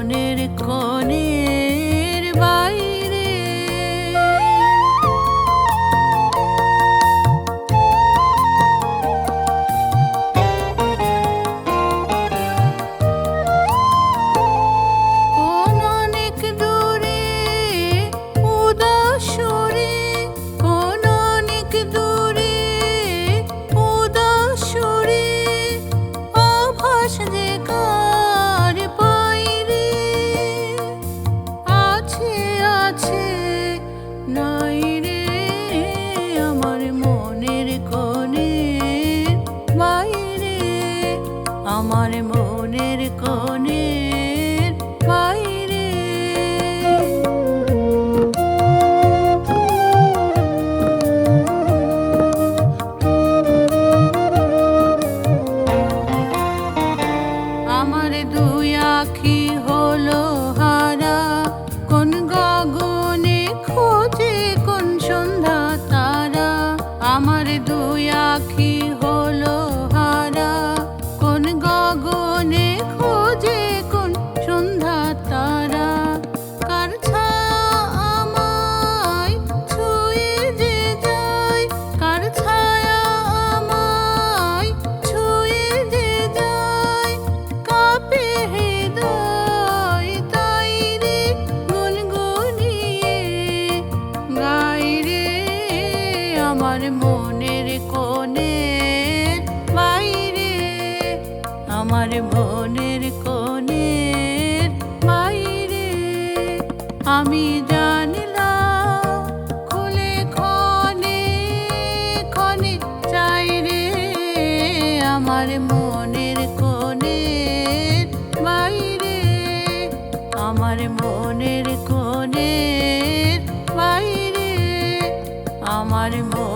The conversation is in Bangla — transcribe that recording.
মনের কনের বাইরে। কোন অনেক দূরে উদাসরে অনেক দূরে উদাসরে আভাস হলো হারা। কোন কোন আমার দুই আখি আমার মনের কোণে বাইরে আমার মনের কোণে বাইরে আমি জানলাম খুলে খনে চাই রে। আমার মনের কোণে বাইরে আমার মনের কোণে বাইরে আমার মন